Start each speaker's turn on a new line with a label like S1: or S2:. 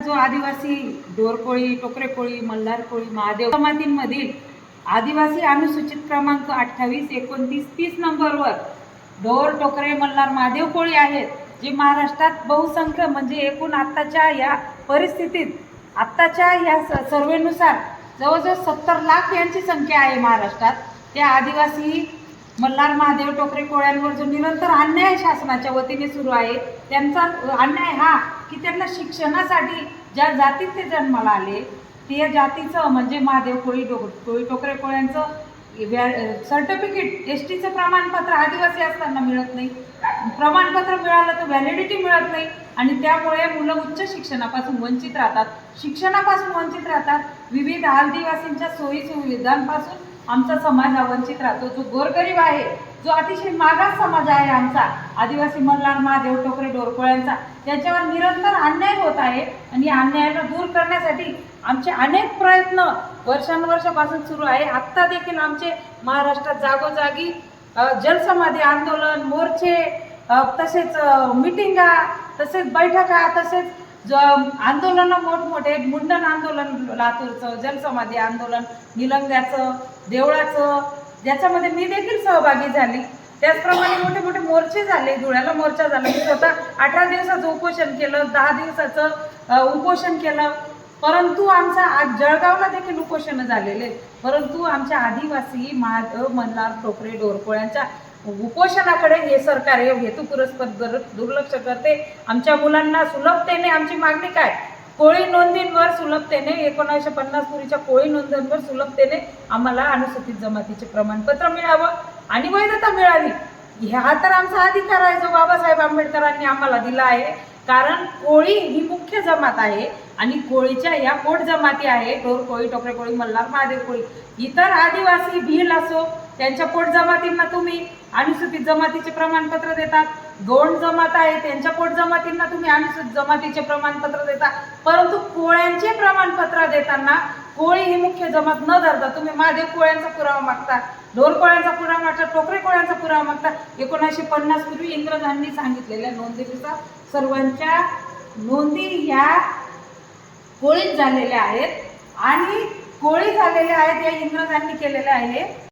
S1: जो आदिवासी डोरकोळी टोकरेकोळी मल्हारकोळी महादेव जमातींमधील आदिवासी अनुसूचित क्रमांक अठ्ठावीस एकोणतीस तीस नंबरवर ढोर टोकरे मल्हार महादेव कोळी आहेत जे महाराष्ट्रात बहुसंख्य म्हणजे एकूण आत्ताच्या या परिस्थितीत आत्ताच्या या स- सर्वेनुसार जवळजवळ सत्तर लाख यांची संख्या आहे महाराष्ट्रात. त्या आदिवासी मल्हार महादेव टोकरे कोळ्यांवर जो निरंतर अन्याय शासनाच्या वतीने सुरू आहे त्यांचा अन्याय हा की त्यांना शिक्षणासाठी ज्या जातीत ते जन्माला आले ते जातीचं म्हणजे महादेव कोळी डो कोळी टोकरे कोळ्यांचं सर्टिफिकेट एस टीचं प्रमाणपत्र आदिवासी असताना मिळत नाही. प्रमाणपत्र मिळालं तर व्हॅलिडिटी मिळत नाही आणि त्यामुळे मुलं उच्च शिक्षणापासून वंचित राहतात. शिक्षणापासून वंचित राहतात. विविध आदिवासींच्या सोयी सुविधांपासून आमचा समाज हा वंचित राहतो. जो गोरगरीब आहे जो अतिशय मागास समाज आहे आमचा आदिवासी मल्हार महादेव टोकरे डोरकोळ्यांचा त्याच्यावर निरंतर अन्याय होत आहे आणि या अन्यायाला दूर करण्यासाठी आमचे अनेक प्रयत्न वर्षानुवर्षापासून सुरू आहे. आत्ता देखील आमचे महाराष्ट्रात जागोजागी जलसमाधी आंदोलन मोर्चे तसेच मिटिंगा तसेच बैठका तसेच ज आंदोलनं मोठमोठे मुंडन आंदोलन लातूरचं जलसमाधी आंदोलन निलंग्याचं देवळाचं ज्याच्यामध्ये मी देखील सहभागी झाली. त्याचप्रमाणे मोठे मोठे मोर्चे झाले धुळ्याला मोर्चा झाला. मी स्वतः अठरा दिवसाचं उपोषण केलं दहा दिवसाचं उपोषण केलं. परंतु आमचा आज जळगावला देखील उपोषण झालेले. परंतु आमच्या आदिवासी महादेव मल्हार टोकरे डोरकोळ्यांच्या उपोषणाकडे हे सरकार हे हेतुपुरस्पर दर- दुर्लक्ष करते. आमच्या मुलांना सुलभतेने आमची मागणी काय? कोळी नोंदींवर सुलभतेने एकोणीसशे पन्नास पूर्वीच्या कोळी नोंदींवर सुलभतेने आम्हाला अनुसूचित जमातीचे प्रमाणपत्र मिळावं आणि वैधता मिळावी. हा तर आमचा अधिकार आहे जो बाबासाहेब आंबेडकरांनी आम्हाला दिला आहे. कारण कोळी ही मुख्य जमात आहे आणि कोळीच्या या पोट जमाती आहे ढोर कोळी टोकरे कोळी मल्हार महादेव कोळी इतर आदिवासी भील असो त्यांच्या पोट जमातींना तुम्ही अनुसूचित जमातीचे प्रमाणपत्र देतात. दोन जमात आहे त्यांच्या पोट जमातींना तुम्ही अनुसूचित जमातीचे प्रमाणपत्र देता. परंतु कोळ्यांचे प्रमाणपत्र देताना कोळी ही मुख्य जमात न धरता तुम्ही महादेव कोळ्यांचा पुरावा मागता. ढोर कोळ्यांचा पुरावा मागता टोकरे कोळ्यांचा पुरावा मागता. एकोणीसशे पन्नास पूर्वी इंग्रजांनी सांगितलेल्या नोंदीनुसार सर्वांच्या नोंदी ह्या कोळीत झालेल्या आहेत आणि कोळी झालेल्या आहेत या इंग्रजांनी केलेल्या आहे